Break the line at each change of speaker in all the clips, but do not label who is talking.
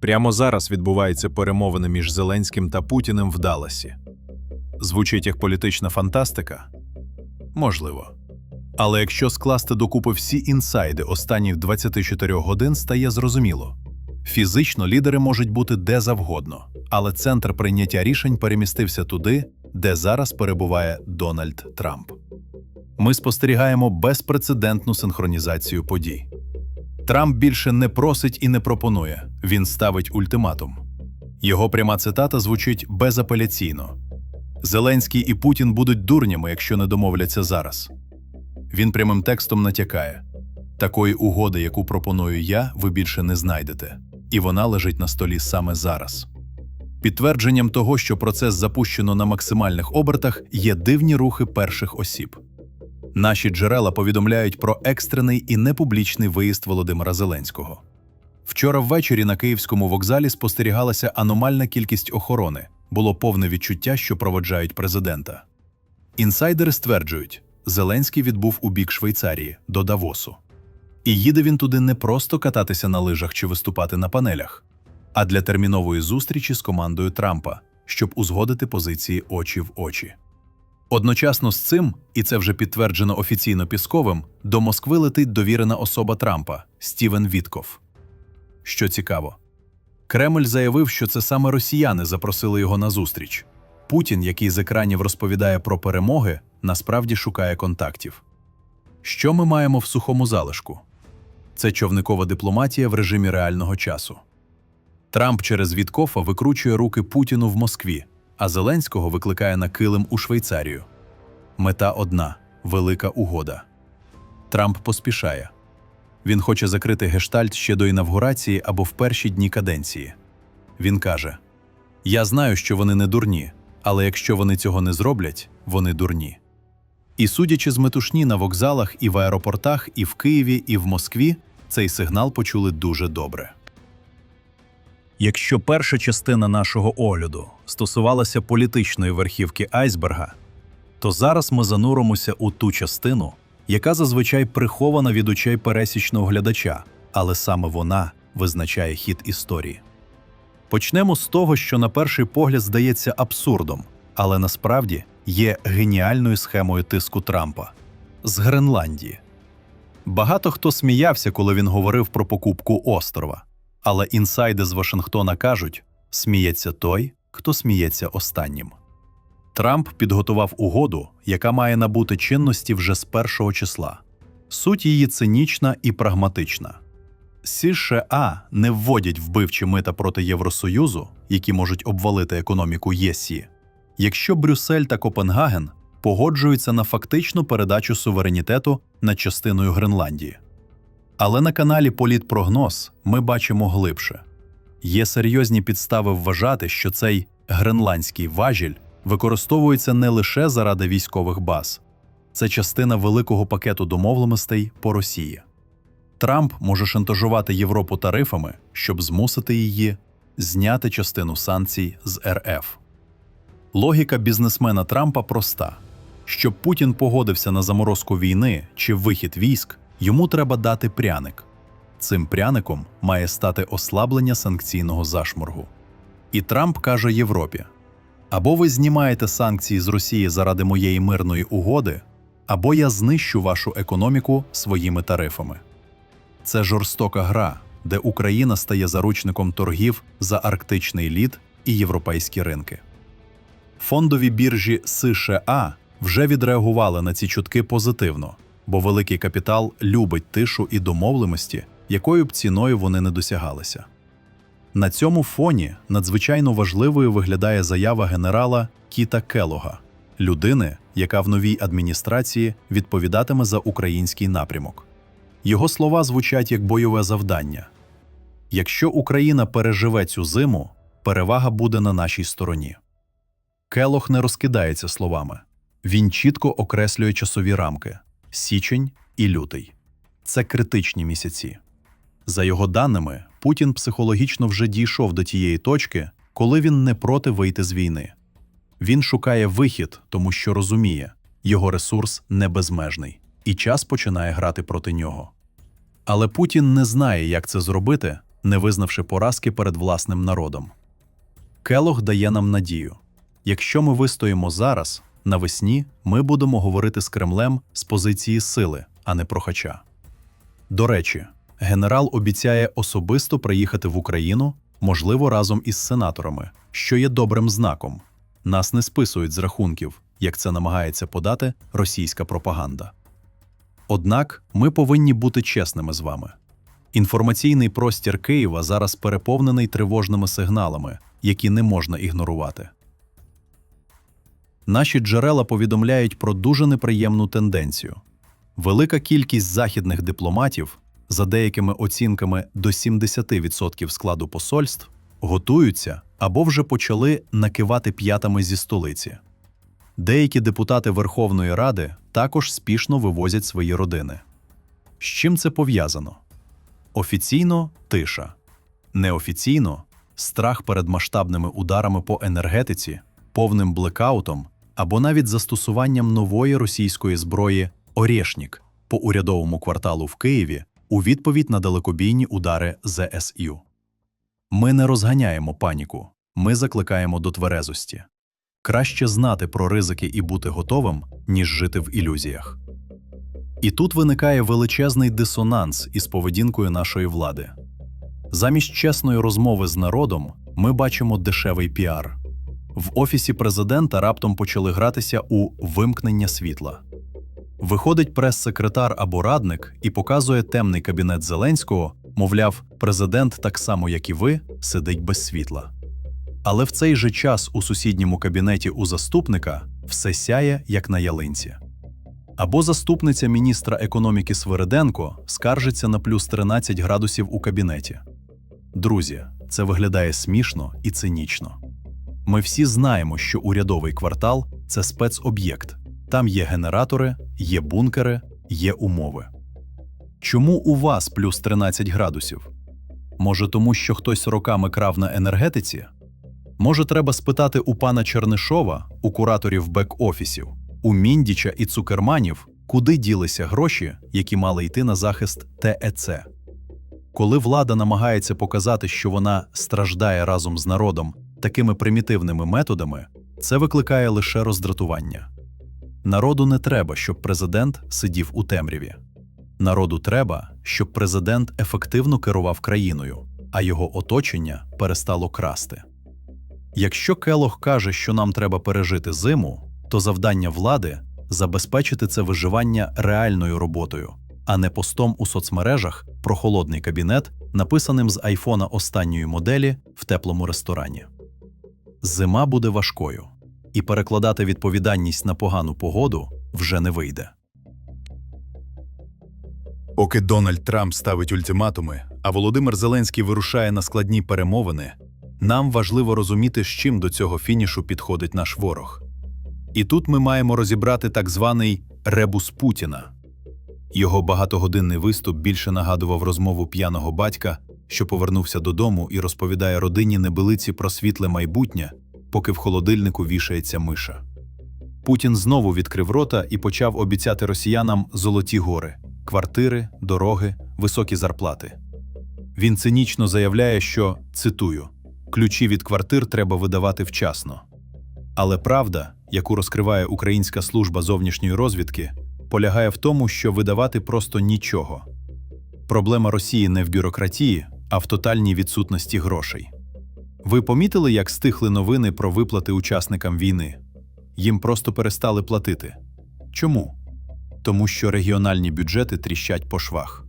Прямо зараз відбуваються перемовини між Зеленським та Путіним в Далласі. Звучить як політична фантастика? Можливо. Але якщо скласти докупи всі інсайди останніх 24 годин, стає зрозуміло. Фізично лідери можуть бути де завгодно, але центр прийняття рішень перемістився туди, де зараз перебуває Дональд Трамп. Ми спостерігаємо безпрецедентну синхронізацію подій. Трамп більше не просить і не пропонує, він ставить ультиматум. Його пряма цитата звучить безапеляційно: Зеленський і Путін будуть дурнями, якщо не домовляться зараз. Він прямим текстом натякає: такої угоди, яку пропоную я, ви більше не знайдете, і вона лежить на столі саме зараз. Підтвердженням того, що процес запущено на максимальних обертах, є дивні рухи перших осіб. Наші джерела повідомляють про екстрений і непублічний виїзд Володимира Зеленського. Вчора ввечері на київському вокзалі спостерігалася аномальна кількість охорони, було повне відчуття, що проводжають президента. Інсайдери стверджують, Зеленський відбув у бік Швейцарії до Давосу. І їде він туди не просто кататися на лижах чи виступати на панелях, а для термінової зустрічі з командою Трампа, щоб узгодити позиції очі в очі. Одночасно з цим, і це вже підтверджено офіційно Пісковим, до Москви летить довірена особа Трампа Стівен Вітков. Що цікаво, Кремль заявив, що це саме росіяни запросили його на зустріч. Путін, який з екранів розповідає про перемоги, насправді шукає контактів. Що ми маємо в сухому залишку? Це човникова дипломатія в режимі реального часу. Трамп через Віткофа викручує руки Путіну в Москві, а Зеленського викликає на килим у Швейцарію. Мета одна велика угода. Трамп поспішає. Він хоче закрити гештальт ще до інавгурації або в перші дні каденції. Він каже: Я знаю, що вони не дурні, але якщо вони цього не зроблять, вони дурні. І судячи з метушні на вокзалах і в аеропортах, і в Києві, і в Москві, цей сигнал почули дуже добре.
Якщо перша частина нашого огляду стосувалася політичної верхівки айсберга, то зараз ми зануримося у ту частину, яка зазвичай прихована від очей пересічного глядача, але саме вона визначає хід історії. Почнемо з того, що на перший погляд здається абсурдом, але насправді є геніальною схемою тиску Трампа з Гренландії. Багато хто сміявся, коли він говорив про покупку острова. Але інсайди з Вашингтона кажуть: сміється той, хто сміється останнім. Трамп підготував угоду, яка має набути чинності вже з першого числа. Суть її цинічна і прагматична. США не вводять вбивчі мита проти Євросоюзу, які можуть обвалити економіку ЄСІ, якщо Брюссель та Копенгаген погоджуються на фактичну передачу суверенітету над частиною Гренландії. Але на каналі Політпрогноз ми бачимо глибше. Є серйозні підстави вважати, що цей гренландський важіль використовується не лише заради військових баз, це частина великого пакету домовленостей по Росії. Трамп може шантажувати Європу тарифами, щоб змусити її зняти частину санкцій з РФ. Логіка бізнесмена Трампа проста: щоб Путін погодився на заморозку війни чи вихід військ, йому треба дати пряник. Цим пряником має стати ослаблення санкційного зашморгу. І Трамп каже Європі: або ви знімаєте санкції з Росії заради моєї мирної угоди, або я знищу вашу економіку своїми тарифами. Це жорстока гра, де Україна стає заручником торгів за арктичний лід і європейські ринки. Фондові біржі США вже відреагували на ці чутки позитивно, бо великий капітал любить тишу і домовленості, якою б ціною вони не досягалися. На цьому фоні надзвичайно важливою виглядає заява генерала Кіта Келога, людини, яка в новій адміністрації відповідатиме за український напрямок. Його слова звучать як бойове завдання. Якщо Україна переживе цю зиму, перевага буде на нашій стороні. Келох не розкидається словами. Він чітко окреслює часові рамки січень і лютий. Це критичні місяці. За його даними, Путін психологічно вже дійшов до тієї точки, коли він не проти вийти з війни. Він шукає вихід, тому що розуміє, його ресурс не безмежний, і час починає грати проти нього. Але Путін не знає, як це зробити, не визнавши поразки перед власним народом. Келог дає нам надію. Якщо ми вистоїмо зараз, навесні ми будемо говорити з Кремлем з позиції сили, а не прохача. До речі, генерал обіцяє особисто приїхати в Україну, можливо, разом із сенаторами, що є добрим знаком. Нас не списують з рахунків, як це намагається подати російська пропаганда. Однак ми повинні бути чесними з вами. Інформаційний простір Києва зараз переповнений тривожними сигналами, які не можна ігнорувати. Наші джерела повідомляють про дуже неприємну тенденцію. Велика кількість західних дипломатів, за деякими оцінками до 70% складу посольств, готуються або вже почали накивати п'ятами зі столиці. Деякі депутати Верховної Ради також спішно вивозять свої родини. З чим це пов'язано? Офіційно тиша, неофіційно страх перед масштабними ударами по енергетиці, повним блекаутом або навіть застосуванням нової російської зброї «Орєшнік» по урядовому кварталу в Києві у відповідь на далекобійні удари ЗСЮ. Ми не розганяємо паніку, ми закликаємо до тверезості. Краще знати про ризики і бути готовим, ніж жити в ілюзіях. І тут виникає величезний дисонанс із поведінкою нашої влади. Замість чесної розмови з народом ми бачимо дешевий піар. В офісі президента раптом почали гратися у вимкнення світла. Виходить прес-секретар або радник і показує темний кабінет Зеленського, мовляв, президент, так само як і ви, сидить без світла. Але в цей же час у сусідньому кабінеті у заступника все сяє, як на ялинці. Або заступниця міністра економіки Свириденко скаржиться на плюс 13 градусів у кабінеті. Друзі, це виглядає смішно і цинічно. Ми всі знаємо, що урядовий квартал це спецоб'єкт. Там є генератори, є бункери, є умови. Чому у вас плюс 13 градусів? Може, тому що хтось роками крав на енергетиці? Може, треба спитати у пана Чернишова, у кураторів бек-офісів, у Міндіча і Цукерманів, куди ділися гроші, які мали йти на захист ТЕЦ. Коли влада намагається показати, що вона страждає разом з народом такими примітивними методами, це викликає лише роздратування. Народу не треба, щоб президент сидів у темряві. Народу треба, щоб президент ефективно керував країною, а його оточення перестало красти. Якщо Келох каже, що нам треба пережити зиму, то завдання влади забезпечити це виживання реальною роботою, а не постом у соцмережах про холодний кабінет, написаним з айфона останньої моделі в теплому ресторані. Зима буде важкою, і перекладати відповідальність на погану погоду вже не вийде.
Поки Дональд Трамп ставить ультиматуми, а Володимир Зеленський вирушає на складні перемовини, нам важливо розуміти, з чим до цього фінішу підходить наш ворог. І тут ми маємо розібрати так званий ребус Путіна. Його багатогодинний виступ більше нагадував розмову п'яного батька, що повернувся додому і розповідає родині небилиці про світле майбутнє, поки в холодильнику вішається миша. Путін знову відкрив рота і почав обіцяти росіянам золоті гори, квартири, дороги, високі зарплати. Він цинічно заявляє, що цитую: ключі від квартир треба видавати вчасно. Але правда, яку розкриває Українська служба зовнішньої розвідки, полягає в тому, що видавати просто нічого. Проблема Росії не в бюрократії, а в тотальній відсутності грошей. Ви помітили, як стихли новини про виплати учасникам війни? Їм просто перестали платити. Чому? Тому що регіональні бюджети тріщать по швах.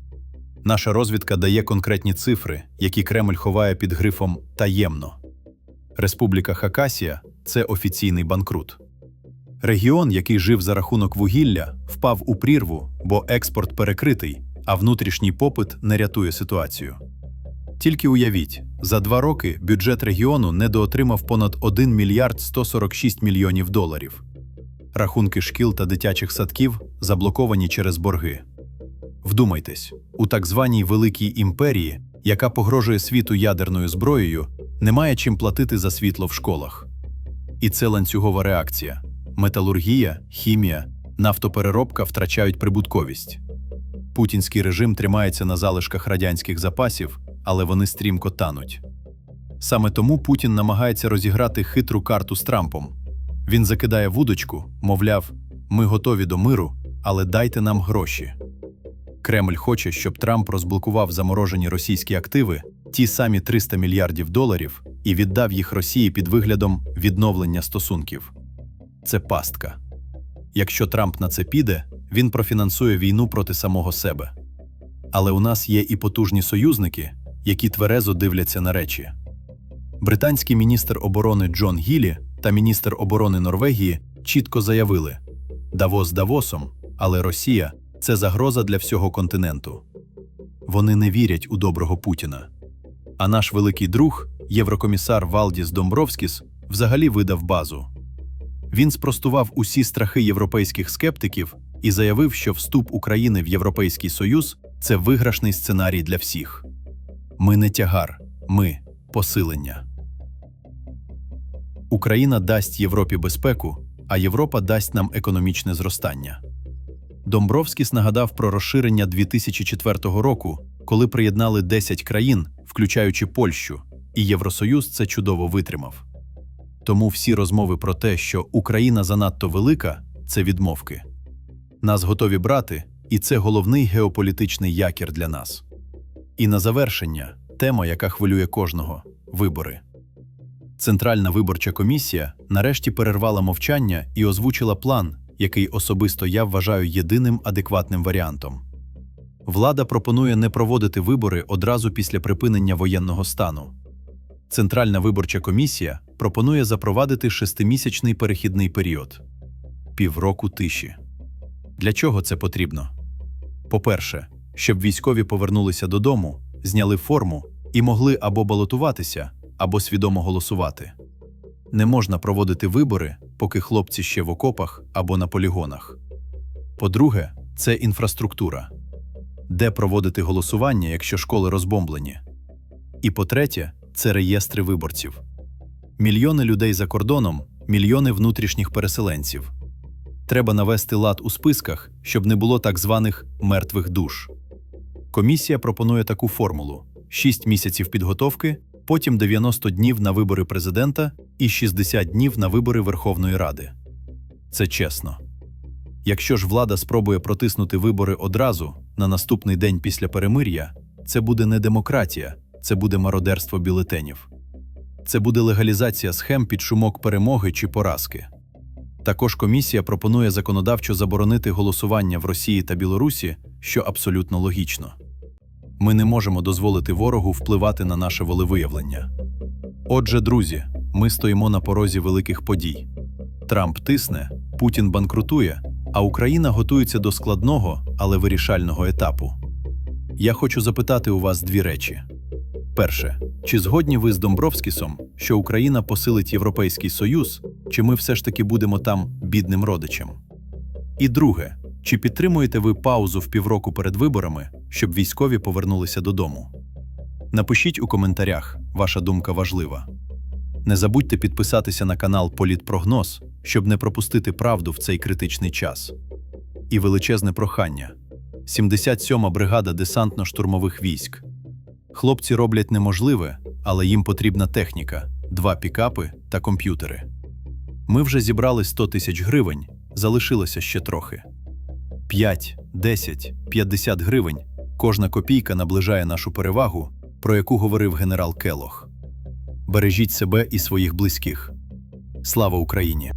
Наша розвідка дає конкретні цифри, які Кремль ховає під грифом таємно. Республіка Хакасія це офіційний банкрут. Регіон, який жив за рахунок вугілля, впав у прірву, бо експорт перекритий, а внутрішній попит не рятує ситуацію. Тільки уявіть, за два роки бюджет регіону недоотримав понад 1 мільярд 146 мільйонів доларів. Рахунки шкіл та дитячих садків заблоковані через борги. Вдумайтесь, у так званій великій імперії, яка погрожує світу ядерною зброєю, немає чим платити за світло в школах. І це ланцюгова реакція: металургія, хімія, нафтопереробка втрачають прибутковість. Путінський режим тримається на залишках радянських запасів, але вони стрімко тануть. Саме тому Путін намагається розіграти хитру карту з Трампом. Він закидає вудочку, мовляв, ми готові до миру, але дайте нам гроші. Кремль хоче, щоб Трамп розблокував заморожені російські активи, ті самі 300 мільярдів доларів, і віддав їх Росії під виглядом відновлення стосунків. Це пастка. Якщо Трамп на це піде, він профінансує війну проти самого себе. Але у нас є і потужні союзники, які тверезо дивляться на речі. Британський міністр оборони Джон Гілі та міністр оборони Норвегії чітко заявили: Давос Давосом, але Росія це загроза для всього континенту. Вони не вірять у доброго Путіна. А наш великий друг, єврокомісар Валдіс Домбровскіс, взагалі видав базу. Він спростував усі страхи європейських скептиків і заявив, що вступ України в Європейський Союз це виграшний сценарій для всіх. Ми не тягар, ми посилення. Україна дасть Європі безпеку, а Європа дасть нам економічне зростання. Домбровскіс нагадав про розширення 2004 року, коли приєднали 10 країн, включаючи Польщу, і Євросоюз це чудово витримав. Тому всі розмови про те, що Україна занадто велика, це відмовки. Нас готові брати, і це головний геополітичний якір для нас. І на завершення тема, яка хвилює кожного вибори. Центральна виборча комісія нарешті перервала мовчання і озвучила план, який особисто я вважаю єдиним адекватним варіантом. Влада пропонує не проводити вибори одразу після припинення воєнного стану. Центральна виборча комісія пропонує запровадити шестимісячний перехідний період півроку тиші. Для чого це потрібно? По-перше, щоб військові повернулися додому, зняли форму і могли або балотуватися, або свідомо голосувати. Не можна проводити вибори, поки хлопці ще в окопах або на полігонах. По-друге, це інфраструктура. Де проводити голосування, якщо школи розбомблені? І по-третє, це реєстри виборців. Мільйони людей за кордоном, мільйони внутрішніх переселенців. Треба навести лад у списках, щоб не було так званих мертвих душ. Комісія пропонує таку формулу: 6 місяців підготовки, потім 90 днів на вибори президента і 60 днів на вибори Верховної Ради. Це чесно. Якщо ж влада спробує протиснути вибори одразу на наступний день після перемир'я, це буде не демократія, це буде мародерство бюлетенів. Це буде легалізація схем під шумок перемоги чи поразки. Також комісія пропонує законодавчо заборонити голосування в Росії та Білорусі, що абсолютно логічно. Ми не можемо дозволити ворогу впливати на наше волевиявлення. Отже, друзі, ми стоїмо на порозі великих подій. Трамп тисне, Путін банкрутує, а Україна готується до складного, але вирішального етапу. Я хочу запитати у вас дві речі. Перше, чи згодні ви з Домбровскісом, що Україна посилить Європейський Союз, чи ми все ж таки будемо там бідним родичем? І друге, чи підтримуєте ви паузу в півроку перед виборами, щоб військові повернулися додому? Напишіть у коментарях, ваша думка важлива. Не забудьте підписатися на канал Політпрогноз, щоб не пропустити правду в цей критичний час. І величезне прохання: 77-ма бригада десантно-штурмових військ. Хлопці роблять неможливе, але їм потрібна техніка, два пікапи та комп'ютери. Ми вже зібрали 100 тисяч гривень, залишилося ще трохи. 5, 10, 50 гривень кожна копійка наближає нашу перевагу, про яку говорив генерал Келох. Бережіть себе і своїх близьких. Слава Україні!